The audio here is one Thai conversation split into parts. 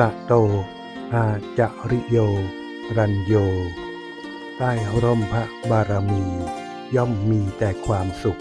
ตะโต อาจริโย รัญโย ใต้ร่มพระบารมี ย่อมมีแต่ความสุข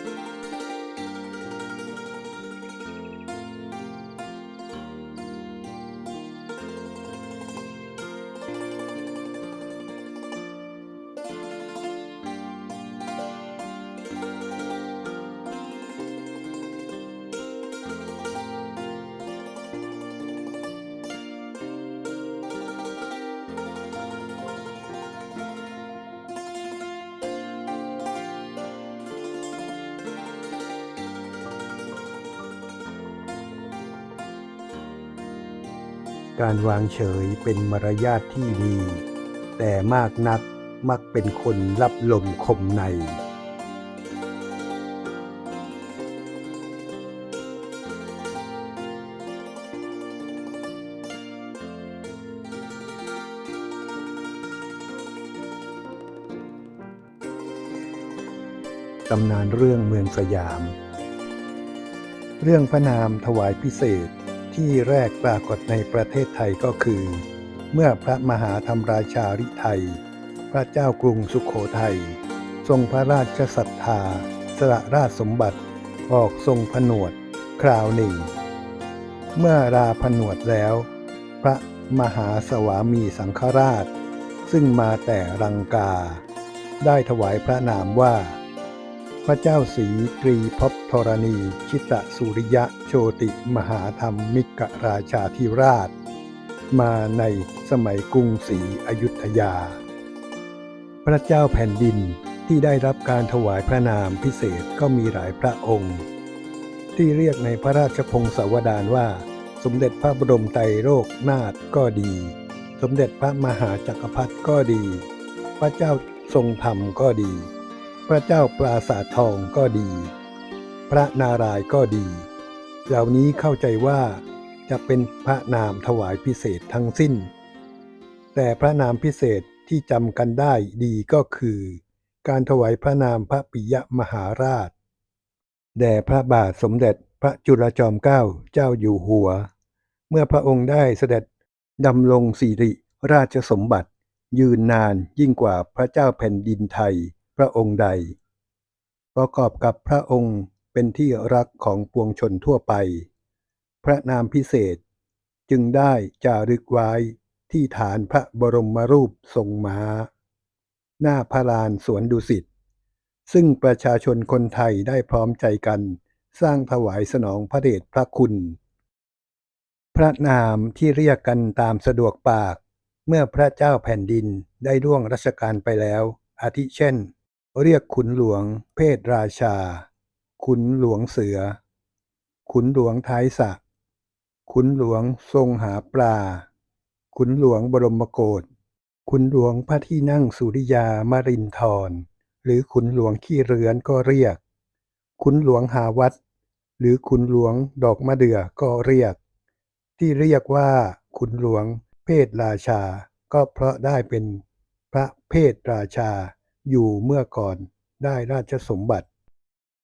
การวางเฉยเป็นมารยาทที่ดี แต่มากนักมักเป็นคนรับลมคมใน ตำนานเรื่องเมืองสยาม เรื่องพระนามถวายพิเศษ ที่แรกปรากฏในประเทศไทยก็คือ เมื่อพระมหาธรรมราชาริไทย พระเจ้ากรุงสุขโขทัย ทรงพระราชศรัทธา สละราชสมบัติ ออกทรงผนวด คราวหนึ่ง เมื่อราผนวดแล้ว พระมหาสวามีสังฆราช ซึ่งมาแต่รังกา ได้ถวายพระนามว่า ระเจ้าศรีตรีภพธรณี ชิตสุริยะโชติมหาธรรมมิกราชาธิราช มาในสมัยกรุงศรีอยุธยา พระเจ้าแผ่นดินที่ได้รับการถวายพระนามพิเศษก็มีหลายพระองค์ ที่เรียกในพระราชพงศาวดารว่า สมเด็จพระบรมไตรโลกนาถก็ดี สมเด็จพระมหาจักรพรรดิก็ดี พระเจ้าทรงธรรมก็ดี พระเจ้าปราสาททองก็ดี พระนารายก็ดี เหล่านี้เข้าใจว่าจะเป็นพระนามถวายพิเศษทั้งสิ้น แต่พระนามพิเศษที่จำกันได้ดีก็คือ การถวายพระนามพระปิยมหาราช แด่พระบาทสมเด็จพระจุลจอมเกล้าเจ้าอยู่หัว เมื่อพระองค์ได้เสด็จดำรงสิริราชสมบัติ ยืนนานยิ่งกว่าพระเจ้าแผ่นดินไทย ระองค์ใด ประกอบกับพระองค์เป็นที่รักของปวงชนทั่วไป พระนามพิเศษจึงได้จารึกไว้ที่ฐานพระบรมรูปทรงม้า หน้าพระลานสวนดุสิต ซึ่งประชาชนคนไทยได้พร้อมใจกันสร้างถวายสนองพระเดชพระคุณ พระนามที่เรียกกันตามสะดวกปาก เมื่อพระเจ้าแผ่นดินได้ร่วงรัชกาลไปแล้ว อาทิเช่น เรียกขุนหลวง เพศราชา ขุนหลวงเสือ ขุนหลวงท้ายสระขุนหลวงทรงหาปลา ขุนหลวงบรมโกศขุนหลวงพระที่นั่งสุริยามารินทรหรือขุนหลวงขี้เรือนก็เรียก ขุนหลวงหาวัด หรือขุนหลวงดอกมะเดื่อก็เรียก ที่เรียกว่า ขุนหลวงเพศราชา ก็เพราะได้เป็นพระเพศราชา อยู่เมื่อก่อนได้ราชสมบัติ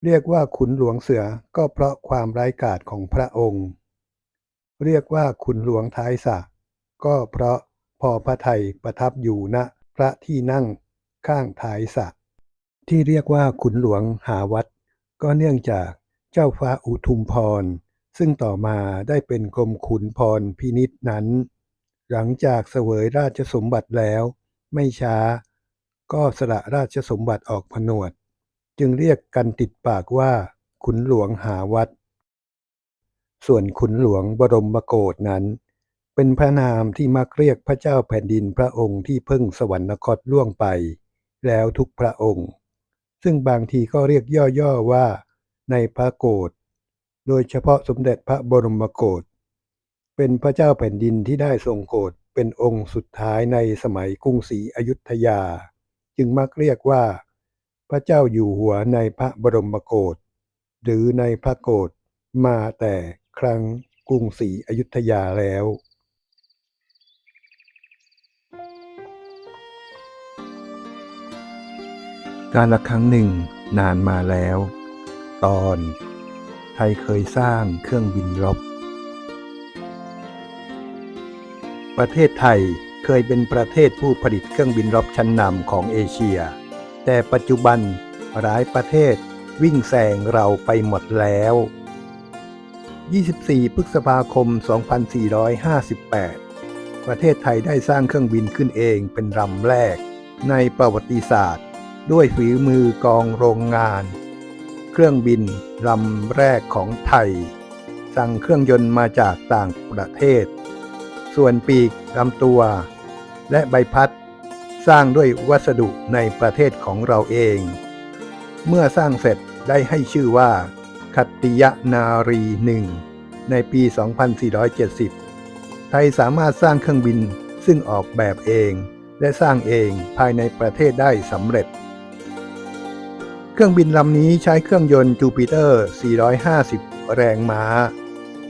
เรียกว่าขุนหลวงเสือก็เพราะความร้ายกาจของพระองค์ เรียกว่าขุนหลวงท้ายสะ ก็เพราะพอพระไทยประทับอยู่ณพระที่นั่งข้างท้ายสะ ที่เรียกว่าขุนหลวงหาวัด ก็เนื่องจากเจ้าฟ้าอุทุมพร ซึ่งต่อมาได้เป็นกรมขุนพรพินิษนั้น หลังจากเสวยราชสมบัติแล้ว ไม่ช้า ก็สละราชสมบัติออกผนวด จึงเรียกกันติดปากว่า ขุนหลวงหาวัด ส่วนขุนหลวงบรมโกศนั้น เป็นพระนามที่มักเรียกพระเจ้าแผ่นดินพระองค์ที่เพิ่งสวรรคตล่วงไป แล้วทุกพระองค์ ซึ่งบางทีก็เรียกย่อๆว่า ในพระโกศโดยเฉพาะสมเด็จพระบรมโกศเป็นพระเจ้าแผ่นดินที่ได้ทรงโกศเป็นองค์สุดท้ายในสมัยกรุงศรีอยุธยา จึงมักเรียกว่า พระเจ้าอยู่หัวในพระบรมโกศหรือในพระโกศมาแต่ครั้งกรุงศรีอยุธยาแล้วการละครั้งหนึ่งนานมาแล้ว ตอน ไทยเคยสร้างเครื่องบินรบ ประเทศไทย เคยเป็นประเทศผู้ผลิตเครื่องบินรบชั้นนำของเอเชีย แต่ปัจจุบันหลายประเทศวิ่งแซงเราไปหมดแล้ว 24 พฤษภาคม 2458 ประเทศไทยได้สร้างเครื่องบินขึ้นเองเป็นลำแรก ในประวัติศาสตร์ ด้วยฝีมือกองโรงงาน เครื่องบินลำแรกของไทย สั่งเครื่องยนต์มาจากต่างประเทศ ส่วนปีกลำตัว และใบพัด สร้างด้วยวัสดุในประเทศของเราเอง เมื่อสร้างเสร็จได้ให้ชื่อว่า คัตติยนารีหนึ่งในปี 2470 ไทยสามารถสร้างเครื่องบินซึ่งออกแบบเอง และสร้างเองภายในประเทศได้สำเร็จ เครื่องบินลำนี้ใช้เครื่องยนต์จูปิเตอร์ 450 แรงม้า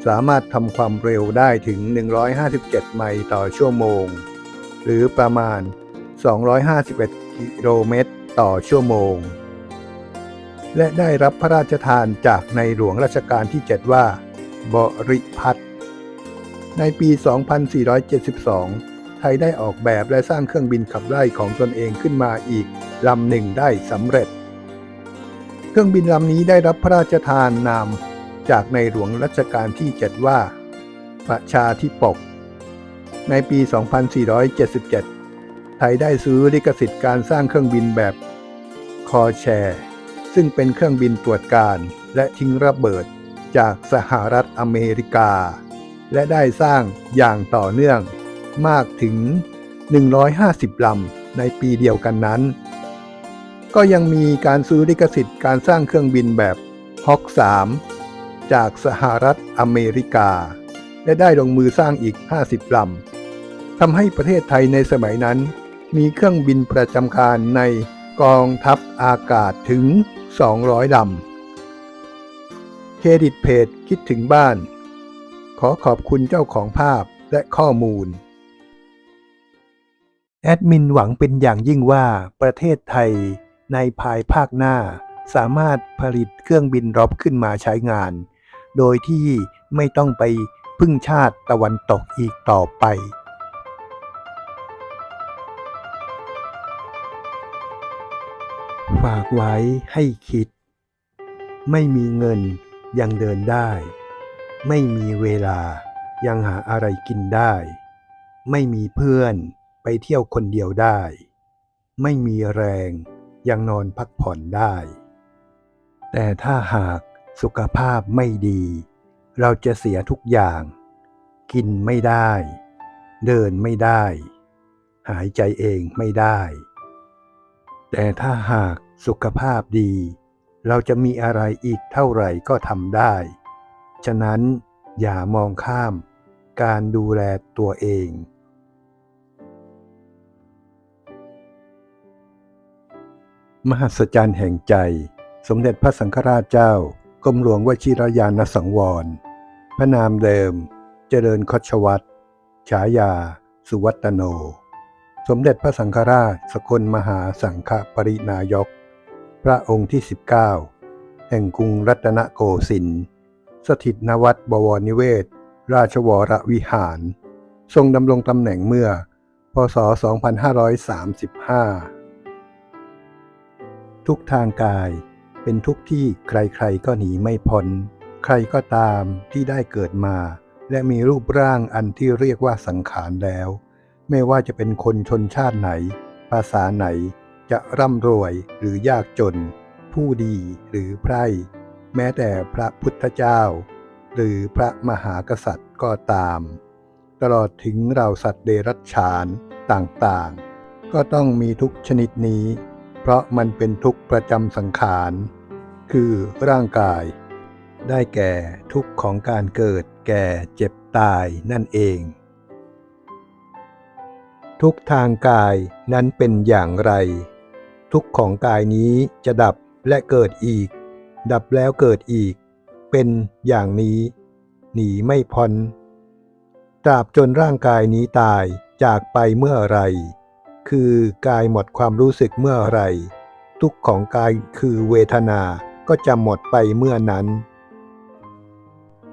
สามารถทำความเร็วได้ถึง 157 ไมล์ต่อชั่วโมง หรือประมาณ 251 กิโลเมตรต่อชั่วโมง และได้รับพระราชทานจากในหลวงรัชกาลที่ 7 ว่า บริพัตรในปี 2472 ไทยได้ออกแบบและสร้างเครื่องบินขับไล่ของตนเองขึ้นมาอีกลำหนึ่งได้สำเร็จ เครื่องบินลำนี้ได้รับพระราชทานนามจากในหลวงรัชกาลที่ 7 ว่า ประชาธิปก ในปี 2477 ไทยได้ซื้อลิขสิทธิ์การสร้างเครื่องบินแบบคอแชร์ซึ่งเป็นเครื่องบินตรวจการและทิ้งระเบิดจากสหรัฐอเมริกา และได้สร้างอย่างต่อเนื่องมากถึง 150 ลำในปีเดียวกันนั้น ก็ยังมีการซื้อลิขสิทธิ์การสร้างเครื่องบินแบบฮอก3จากสหรัฐอเมริกา และได้ลงมือสร้างอีก 50 ลำ ทำให้ประเทศไทยในสมัยนั้น มีเครื่องบินประจำการในกองทัพอากาศถึง 200ลำ เครดิตเพจคิดถึงบ้าน ขอขอบคุณเจ้าของภาพและข้อมูล แอดมินหวังเป็นอย่างยิ่งว่าประเทศไทยในภายภาคหน้า สามารถผลิตเครื่องบินรบขึ้นมาใช้งาน โดยที่ไม่ต้องไปพึ่งชาติตะวันตกอีกต่อไป ฝากไว้ให้คิด ไม่มีเงินยังเดินได้ ไม่มีเวลายังหาอะไรกินได้ ไม่มีเพื่อนไปเที่ยวคนเดียวได้ ไม่มีแรงยังนอนพักผ่อนได้ แต่ถ้าหากสุขภาพไม่ดี เราจะเสียทุกอย่าง กินไม่ได้ เดินไม่ได้ หายใจเองไม่ได้ แต่ถ้าหาก สุขภาพดี เราจะมีอะไรอีกเท่าไหร่ก็ทำได้ ฉะนั้นอย่ามองข้ามการดูแลตัวเอง มหัศจรรย์แห่งใจ สมเด็จพระสังฆราชเจ้ากรมหลวงวชิรยานสังวร พระนามเดิม เจริญคชวัตรฉายา สุวัตโน สมเด็จพระสังฆราชสกลมหาสังฆปรินายก พระองค์ที่ 19 แห่งกรุงรัตนโกสินทร์สถิตนวัดบวรนิเวศ ราชวรวิหาร ทรงดำรงตำแหน่งเมื่อ พศ 2535 ทุกทางกายเป็นทุกที่ใครๆก็หนีไม่พ้น ใครก็ตามที่ได้เกิดมา และมีรูปร่างอันที่เรียกว่าสังขารแล้ว ไม่ว่าจะเป็นคนชนชาติไหน ภาษาไหน จะร่ำรวยหรือยากจน ผู้ดีหรือไพร่แม้แต่พระพุทธเจ้า หรือพระมหากษัตริย์ก็ตาม ตลอดถึงเราสัตว์เดรัจฉานต่างๆ ก็ต้องมีทุกชนิดนี้ เพราะมันเป็นทุกข์ประจำสังขาร คือร่างกาย ได้แก่ทุกของการเกิดแก่เจ็บตายนั่นเอง ทุกทางกายนั้นเป็นอย่างไร ทุกของกายนี้จะดับและเกิดอีก ดับแล้วเกิดอีก เป็นอย่างนี้ หนีไม่พ้นตราบจนร่างกายนี้ตายจากไปเมื่อไร คือกายหมดความรู้สึกเมื่อไร ทุกของกายคือเวทนาก็จะหมดไปเมื่อนั้น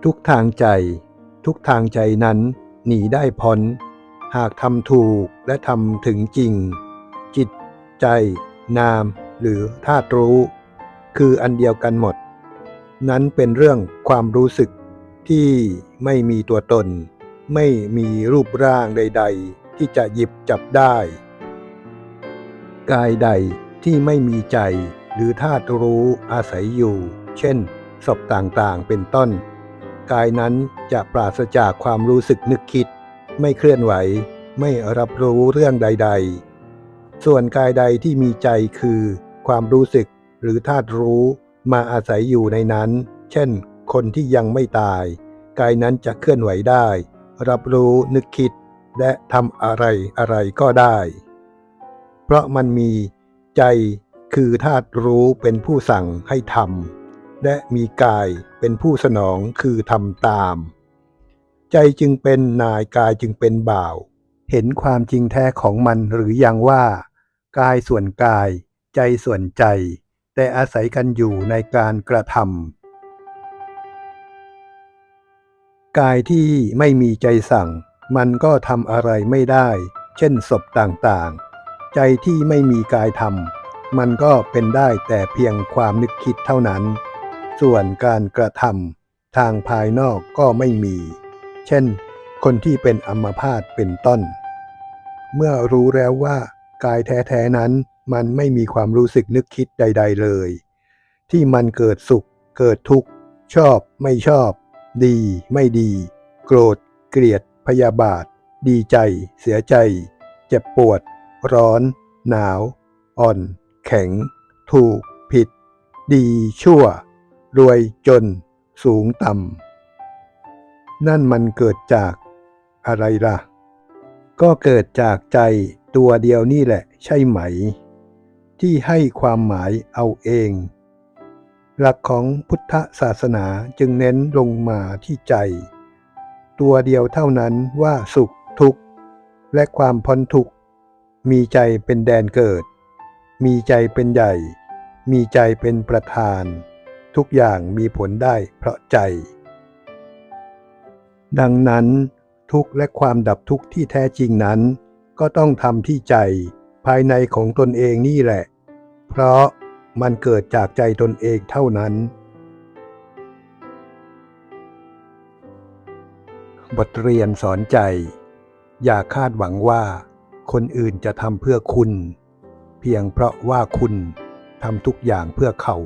ทุกทางใจ ทุกทางใจนั้น หนีได้พ้น หากทำถูกและทำถึงจริง จิตใจ นามหรือธาตุรู้ คืออันเดียวกันหมด นั้นเป็นเรื่องความรู้สึกที่ไม่มีตัวตน ไม่มีรูปร่างใด ๆ ที่จะหยิบจับได้ กายใดที่ไม่มีใจหรือธาตุรู้อาศัยอยู่ เช่นศพต่างๆ เป็นต้น กายนั้นจะปราศจากความรู้สึกนึกคิด ไม่เคลื่อนไหว ไม่รับรู้เรื่องใด ๆ ส่วนกายใดที่มีใจคือ ความรู้สึกหรือธาตุรู้มาอาศัยอยู่ในนั้น เช่น คนที่ยังไม่ตาย กายนั้นจะเคลื่อนไหวได้ รับรู้นึกคิด และทำอะไรอะไรก็ได้ เพราะมันมีใจคือธาตุรู้เป็นผู้สั่งให้ทำและมีกายเป็นผู้สนองคือทำตาม ใจจึงเป็นนายกายจึงเป็นบ่าว เห็นความจริงแท้ของมันหรือยังว่า กายส่วนกาย ใจส่วนใจ แต่อาศัยกันอยู่ในการกระทำกายที่ไม่มีใจสั่ง มันก็ทำอะไรไม่ได้ เช่นศพต่างๆ ใจที่ไม่มีกายทำมันก็เป็นได้แต่เพียงความนึกคิดเท่านั้น ส่วนการกระทำทางภายนอกก็ไม่มี เช่น คนที่เป็นอัมพาตเป็นต้น เมื่อรู้แล้วว่า กายแท้ๆนั้น มันไม่มีความรู้สึกนึกคิดใด ๆเลย ที่มันเกิดสุข เกิดทุกข์ ชอบไม่ชอบ ดี ไม่ดี โกรธ เกลียด พยาบาท ดีใจ เสียใจ เจ็บปวด ร้อน หนาว อ่อน แข็ง ถูก ผิด ดีชั่ว รวยจน สูงต่ำนั่นมันเกิดจากอะไรล่ะ ก็เกิดจากใจ ตัวเดียวนี่แหละใช่ไหม ที่ให้ความหมายเอาเอง หลักของพุทธศาสนาจึงเน้นลงมาที่ใจ ตัวเดียวเท่านั้นว่าสุขทุกข์ และความพ้นทุกข์ มีใจเป็นแดนเกิด มีใจเป็นใหญ่ มีใจเป็นประธาน ทุกอย่างมีผลได้เพราะใจ ดังนั้นทุกข์และความดับทุกข์ที่แท้จริงนั้น ก็ต้องทำที่ใจภายในของตนเองนี่แหละ เพราะมันเกิดจากใจตนเองเท่านั้น บทเรียนสอนใจ อย่าคาดหวังว่าคนอื่นจะทำเพื่อคุณ เพียงเพราะว่าคุณทำทุกอย่างเพื่อเขา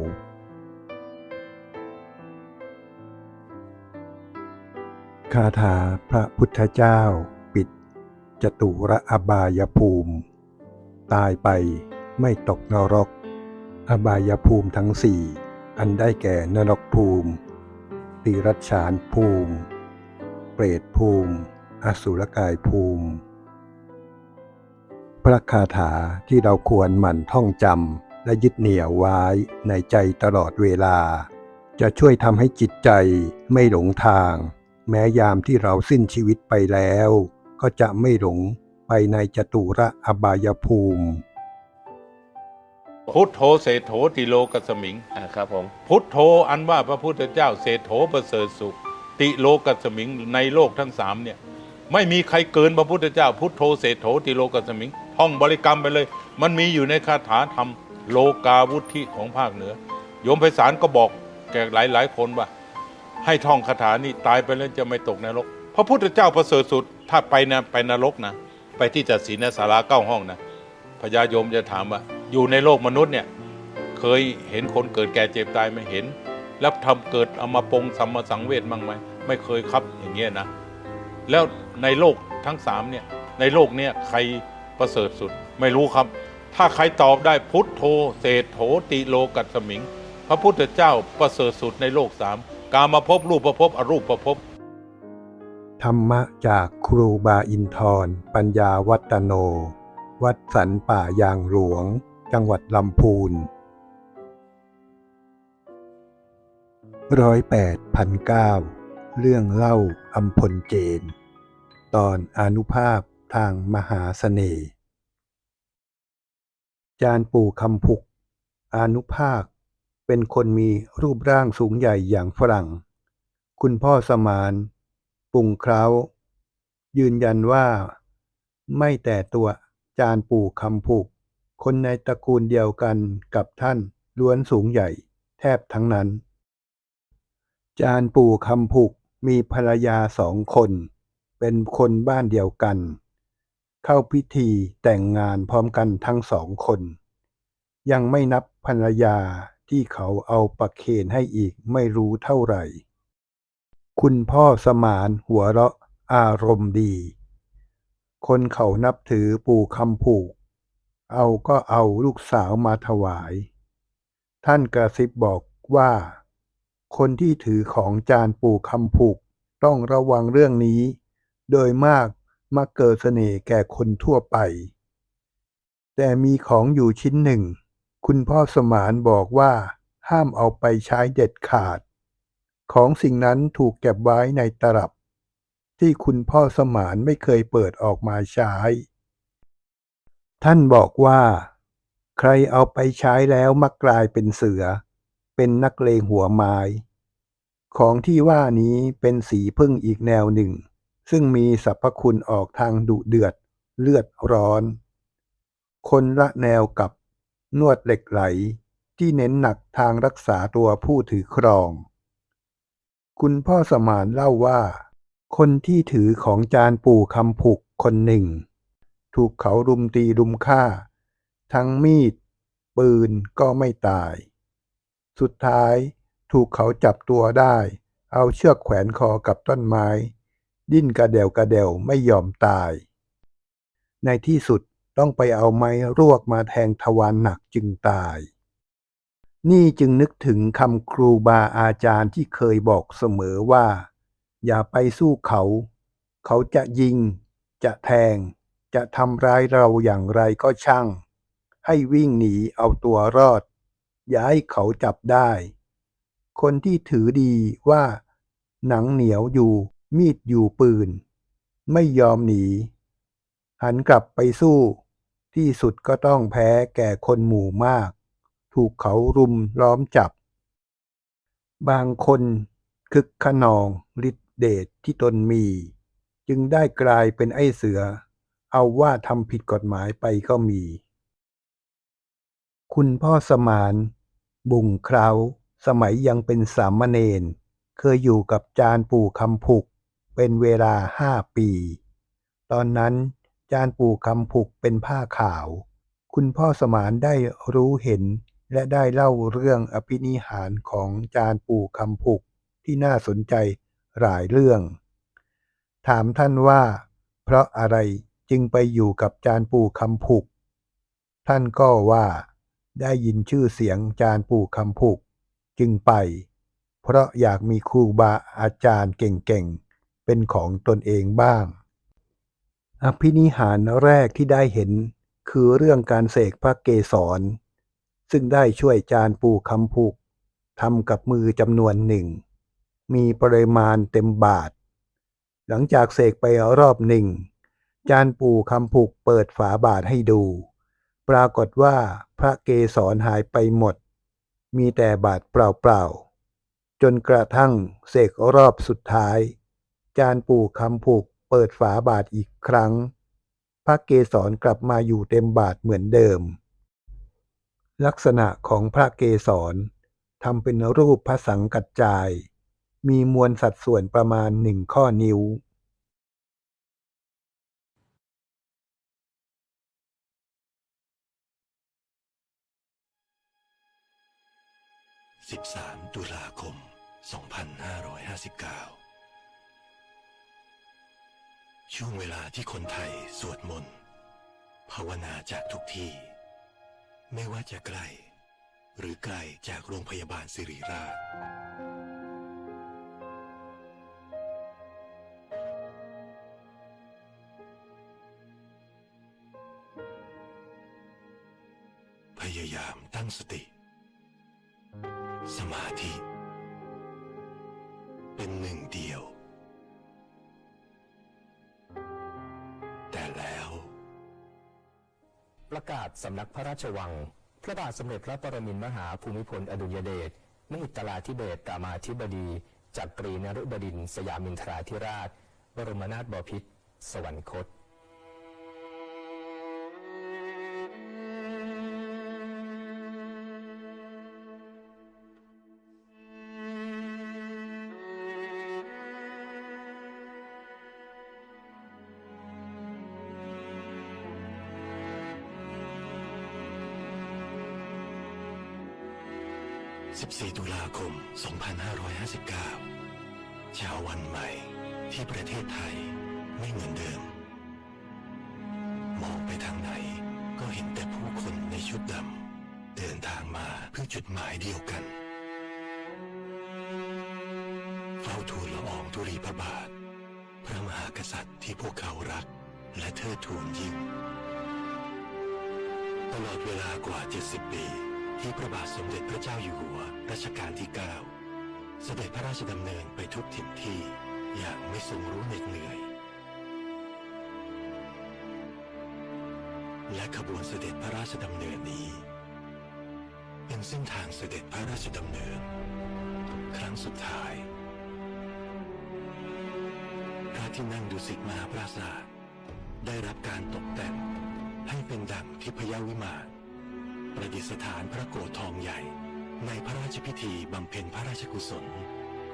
คาถาพระพุทธเจ้า จตุระอบายภูมิ ตายไปไม่ตกนรก อบายภูมิทั้งสี่ อันได้แก่นรกภูมิ ติรัชานภูมิ เปรตภูมิ อสุรกายภูมิ พระคาถาที่เราควรหมั่นท่องจำและยึดเหนี่ยวไว้ในใจตลอดเวลา จะช่วยทำให้จิตใจไม่หลงทาง แม้ยามที่เราสิ้นชีวิตไปแล้ว ก็จะไม่หลงไปในจตุระอบายภูมิ พุทโธเศรษโธติโลกัสมิง อ่าครับผมพุทโธอันว่าพระพุทธเจ้าเศรษโธประเสริฐสุข ติโลกัสมิงในโลกทั้งสามเนี่ย ไม่มีใครเกินพระพุทธเจ้า พุทโธเศรษโธติโลกัสมิงท่องบริกรรมไปเลย มันมีอยู่ในคาถาธรรมโลกาวุธิของภาคเหนือ โยมไพศาลก็บอกแก่หลายหลายๆคนว่า ให้ท่องคาถานี้ตายไปแล้วจะไม่ตกนรกพระพุทธเจ้าประเสริฐสุด ถ้าไปนะไปนรกนะ ไปที่จัดศีลนะศาลาเก้าห้องนะพญายมจะถามว่า อยู่ในโลกมนุษย์เนี่ย เคยเห็นคนเกิดแก่เจ็บตายไหมเห็น แล้วทำเกิดเอามาปงสัมมาสังเวชบ้างไหมไม่เคยครับอย่างเงี้ยนะ แล้วในโลกทั้งสามเนี่ยในโลกเนี่ยใครประเสริฐสุด ไม่รู้ครับ ถ้าใครตอบได้พุทโธเศรษโถติโลกัสมิง พระพุทธเจ้าประเสริฐสุดในโลกสามกามาพบรูปประพบอรูปประพบ ธรรมะจากครูบาอินทร์ปัญญาวัตโน วัดสันป่ายางหลวง จังหวัดลำพูนร้อยแปดพันเก้าเรื่องเล่าอัมพลเจน ตอนอนุภาพทางมหาเสน่ห์จานปู่คำพุก อนุภาค เป็นคนมีรูปร่างสูงใหญ่อย่างฝรั่ง คุณพ่อสมาน ปุงเคร้า ยืนยันว่า ไม่แต่ตัวจานปู่คำผูก คนในตระกูลเดียวกันกับท่านล้วนสูงใหญ่ แทบทั้งนั้น จานปู่คำผูกมีภรรยาสองคน เป็นคนบ้านเดียวกัน เข้าพิธีแต่งงานพร้อมกันทั้งสองคน ยังไม่นับภรรยาที่เขาเอาประเคนให้อีกไม่รู้เท่าไหร่ คุณพ่อสมานหัวเราะอารมณ์ดี คนเขานับถือปู่คำผูก เอาก็เอาลูกสาวมาถวาย ท่านกระซิบบอกว่า คนที่ถือของจานปู่คำผูกต้องระวังเรื่องนี้ โดยมากมักเกิดเสน่ห์แก่คนทั่วไป แต่มีของอยู่ชิ้นหนึ่ง คุณพ่อสมานบอกว่าห้ามเอาไปใช้เด็ดขาด ของสิ่งนั้นถูกเก็บไว้ในตลับ ที่คุณพ่อสมานไม่เคยเปิดออกมาใช้ ท่านบอกว่า ใครเอาไปใช้แล้วมักกลายเป็นเสือ เป็นนักเลงหัวไม้ ของที่ว่านี้เป็นสีพึ่งอีกแนวหนึ่ง ซึ่งมีสรรพคุณออกทางดุเดือด เลือดร้อน คนละแนวกับนวดเหล็กไหลที่เน้นหนักทางรักษาตัวผู้ถือครอง คุณพ่อสมานเล่าว่า คนที่ถือของจานปู่คำผูกคนหนึ่ง ถูกเขารุมตีรุมฆ่า ทั้งมีด ปืนก็ไม่ตาย สุดท้ายถูกเขาจับตัวได้ เอาเชือกแขวนคอกับต้นไม้ ดิ้นกระเดวกระเดวไม่ยอมตาย ในที่สุดต้องไปเอาไม้รวกมาแทงทวารหนักจึงตาย นี่จึงนึกถึงคำครูบาอาจารย์ที่เคยบอกเสมอว่า อย่าไปสู้เขา เขาจะยิง จะแทง จะทำร้ายเราอย่างไรก็ช่าง ให้วิ่งหนีเอาตัวรอด อย่าให้เขาจับได้ คนที่ถือดีว่า หนังเหนียวอยู่ มีดอยู่ปืน ไม่ยอมหนี หันกลับไปสู้ ที่สุดก็ต้องแพ้แก่คนหมู่มาก ถูกเขารุมล้อมจับ บางคนคึกขนองฤทธิเดชที่ตนมี จึงได้กลายเป็นไอ้เสือ เอาว่าทำผิดกฎหมายไปก็มี คุณพ่อสมาน บุงคราวสมัยยังเป็นสามเณรเคยอยู่กับจานปู่คำผุก เป็นเวลาห้าปี ตอนนั้นจานปู่คำผุกเป็นผ้าขาว คุณพ่อสมานได้รู้เห็น และได้เล่าเรื่องอภินิหารของจานปู่คำผุกที่น่าสนใจหลายเรื่อง ถามท่านว่า เพราะอะไรจึงไปอยู่กับจานปู่คำผุกท่านก็ว่า ได้ยินชื่อเสียงจานปู่คำผุกจึงไป เพราะอยากมีครูบาอาจารย์เก่งๆ เป็นของตนเองบ้าง อภินิหารแรกที่ได้เห็นคือเรื่องการเสกพระเกศร ซึ่งได้ช่วยจานปูคำผูกทำกับมือจำนวนหนึ่ง มีปริมาณเต็มบาท หลังจากเสกไปรอบหนึ่ง จานปูคำผูกเปิดฝาบาทให้ดู ปรากฏว่าพระเกศรหายไปหมด มีแต่บาทเปล่าๆ จนกระทั่งเสกรอบสุดท้าย จานปูคำผูกเปิดฝาบาทอีกครั้ง พระเกศรกลับมาอยู่เต็มบาทเหมือนเดิม ลักษณะของพระเกศรทำเป็นรูปพระสังกัจจาย มีมวลสัดส่วนประมาณหนึ่งข้อนิ้ว 13 ตุลาคม 2559 ช่วงเวลาที่คนไทยสวดมนต์ภาวนาจากทุกที่ ไม่ว่าจะใกล้หรือไกลจากโรงพยาบาลสิริราช พยายามตั้งสติ สมาธิ เป็นหนึ่งเดียว ประกาศสำนักพระราชวัง พระบาทสมเด็จพระปรมินทรมหาภูมิพลอดุลยเดชมหิตลาธิเบศรามาธิบดีจักรีนฤบดินสยามินทราธิราช บรมนาถบพิตรสวรรคต ที่ประเทศไทยไม่เหมือนเดิม มองไปทางไหนก็เห็นแต่ผู้คนในชุดดำเดินทางมาเพื่อจุดหมายเดียวกันเฝ้าทูลละอองธุรีพระบาท พระมหากษัตริย์ที่พวกเขารัก และเทิดทูนยิ่ง ตลอดเวลากว่า 70 ปี ที่พระบาทสมเด็จพระเจ้าอยู่หัวรัชกาลที่ 9 เสด็จพระราชดำเนินไปทุกถิ่นที่ อย่างไม่ทรงรู้เหน็ดเหนื่อย และขบวนเสด็จพระราชดำเนินนี้ เป็นเส้นทางเสด็จพระราชดำเนิน ครั้งสุดท้ายพระที่นั่งดุสิตมหาปราสาทได้รับการตกแต่งให้เป็นดั่งทิพยวิมานประดิษฐานพระโกรธทองใหญ่ในพระราชพิธีบำเพ็ญพระราชกุศล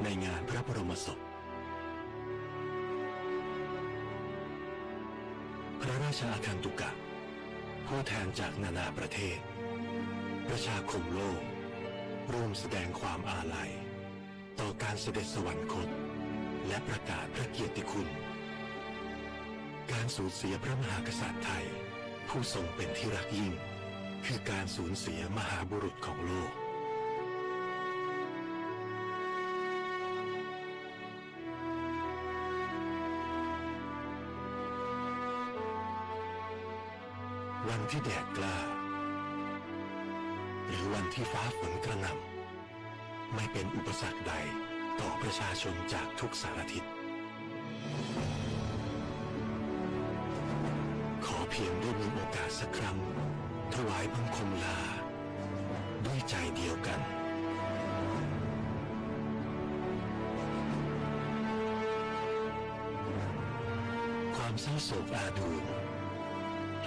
ในงานพระบรมศพ ชอาคันตุกะ ผู้แทนจากนานาประเทศ ประชาคมโลก ร่วมแสดงความอาลัย ต่อการเสด็จสวรรคต และประกาศพระเกียรติคุณ การสูญเสียพระมหากษัตริย์ไทย ผู้ทรงเป็นที่รักยิ่ง คือการสูญเสียมหาบุรุษของโลก วันที่แดดกล้า หรือวันที่ฟ้าฝนกระหน่ำไม่เป็นอุปสรรคใดต่อประชาชนจากทุกสารทิศขอเพียงได้มีโอกาสสักครั้ง ถวายบังคมลา ด้วยใจเดียวกันความเศร้าโศกอาดู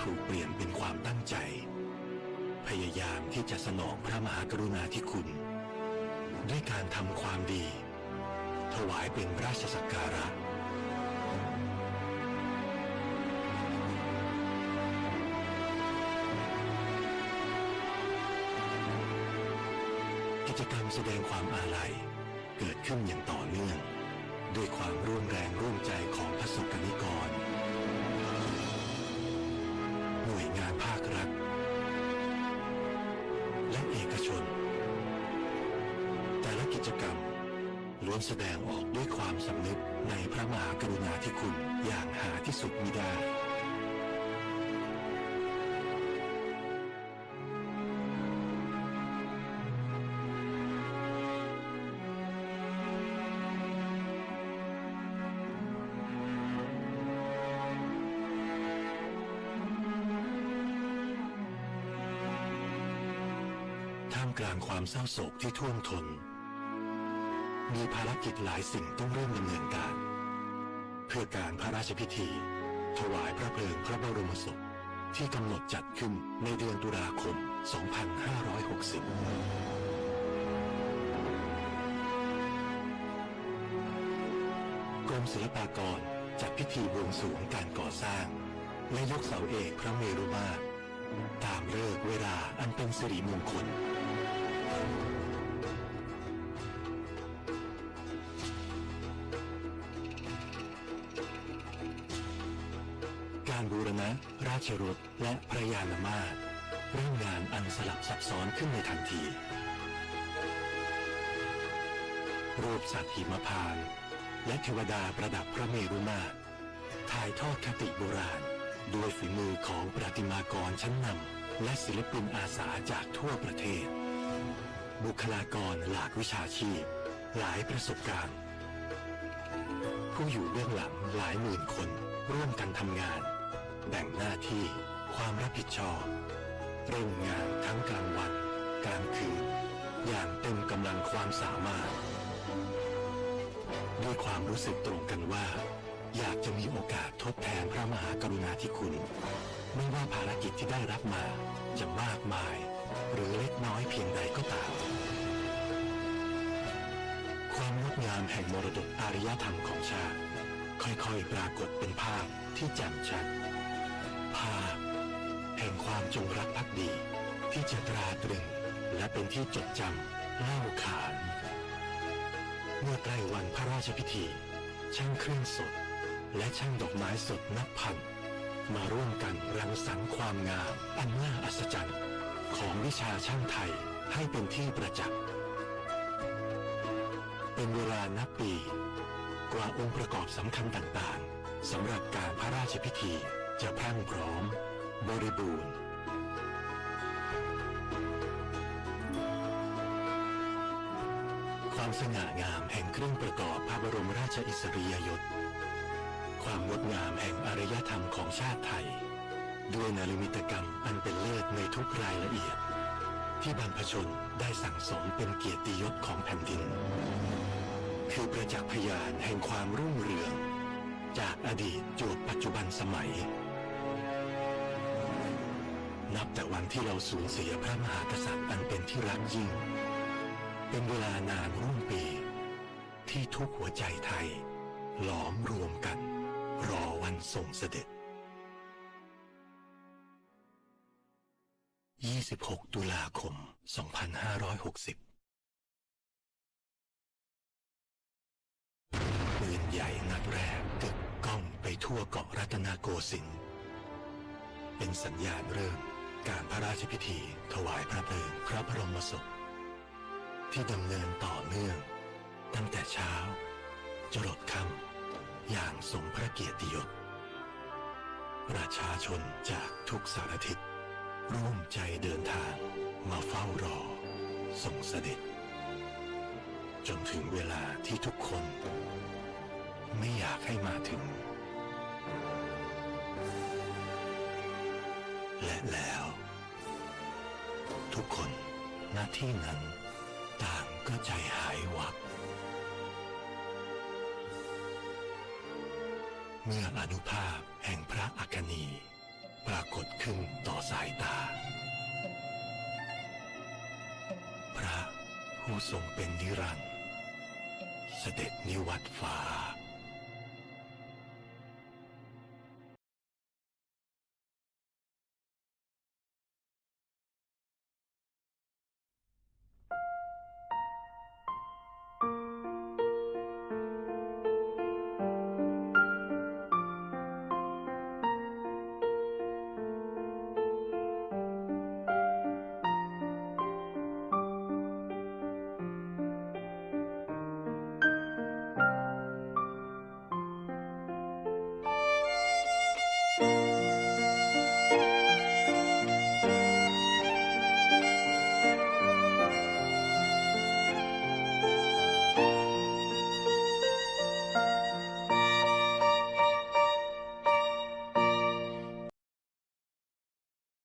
ถูกเปลี่ยนเป็นความตั้งใจ พยายามที่จะสนองพระมหากรุณาธิคุณ ด้วยการทำความดี ถวายเป็นราชสักการะกิจกรรมแสดงความอาลัยเกิดขึ้นอย่างต่อเนื่อง ด้วยความร่วมแรงร่วมใจของพระสงฆ์นิกร วนแสดงออกด้วยความสำนึกในพระมหากรุณาธิคุณอย่างหาที่สุดมิได้ท่ามกลางความเศร้าโศกที่ท่วมทน มีภารกิจหลายสิ่งต้องเริ่มดำเนินการ เพื่อการพระราชพิธี ถวายพระเพลิงพระบรมศพที่กำหนดจัดขึ้นในเดือนตุลาคม 2560กรมศิลปากรจัดพิธีบวงสรวงการก่อสร้าง และยกเสาเอกพระเมรุมาตรตามเลิกเวลาอันเป็นสิริมงคล ราชรถและพระยานมาตรเริ่มงงานอันสลับซับซ้อนขึ้นในทันที รูปสัตว์หิมพาน และเทวดาประดับพระเมรุมาตรถ่ายทอดคติโบราณด้วยฝีมือของประติมากรชั้นนำและศิลปินอาสาจากทั่วประเทศ บุคลากรหลากวิชาชีพ หลายประสบการณ์ ผู้อยู่เบื้องหลังหลายหมื่นคนร่วมกันทำงาน แบ่งหน้าที่ความรับผิดชอบเร่งงานทั้งกลางวันกลางคืน อย่างเต็มกำลังความสามารถ ด้วยความรู้สึกตรงกันว่า อยากจะมีโอกาสทดแทนพระมหากรุณาธิคุณ ไม่ว่าภารกิจที่ได้รับมาจะมากมาย หรือเล็กน้อยเพียงใดก็ตาม ความงดงามแห่งมรดกอารยธรรมของชาติ ค่อยๆปรากฏเป็นภาพที่แจ่มชัด ภาพ แห่งความจงรักภักดี ที่จะตราตรึง และเป็นที่จดจำเล่าขาน เมื่อใกล้วันพระราชพิธี ช่างเครื่องสด และช่างดอกไม้สดนับพัน มาร่วมกันรังสรรค์ความงามอันน่าอัศจรรย์ ของวิชาช่างไทยให้เป็นที่ประจักษ์เป็นเวลานับปี กว่าองค์ประกอบสำคัญต่างๆสำหรับการพระราชพิธี จะพรั่งพร้อม บริบูรณ์ ความสง่างามแห่งเครื่องประกอบพระบรมราชอิสริยยศ ความงดงามแห่งอารยธรรมของชาติไทย ด้วยนาริมิตกรรมอันเป็นเลิศในทุกรายละเอียด ที่บรรพชนได้สั่งสมเป็นเกียรติยศของแผ่นดิน คือประจักษ์พยานแห่งความรุ่งเรืองจากอดีตจวบปัจจุบันสมัย นับแต่วันที่เราสูญเสียพระมหากษัตริย์อันเป็นที่รักยิ่ง เป็นเวลานานรุ่งปี ที่ทุกหัวใจไทย หลอมรวมกัน รอวันส่งเสด็จ 26 ตุลาคม 2560ปืนใหญ่นัดแรกกึกก้องไปทั่วเกาะรัตนโกสินทร์เป็นสัญญาณเริ่ม การพระราชพิธี ถวายพระเพลิงพระบรมศพ ที่ดำเนินต่อเนื่อง ตั้งแต่เช้า จรดค่ำอย่างสมพระเกียรติยศประชาชนจากทุกสารทิศร่วมใจเดินทางมาเฝ้ารอ ส่งเสด็จ จนถึงเวลาที่ทุกคน ไม่อยากให้มาถึง และแล้ว ทุกคนหน้าที่นั้น ต่างก็ใจหายวับเมื่ออนุภาพแห่งพระอัคนีปรากฏขึ้นต่อสายตา พระผู้ทรงเป็นนิรันดร์เสด็จนิวัตฟ้า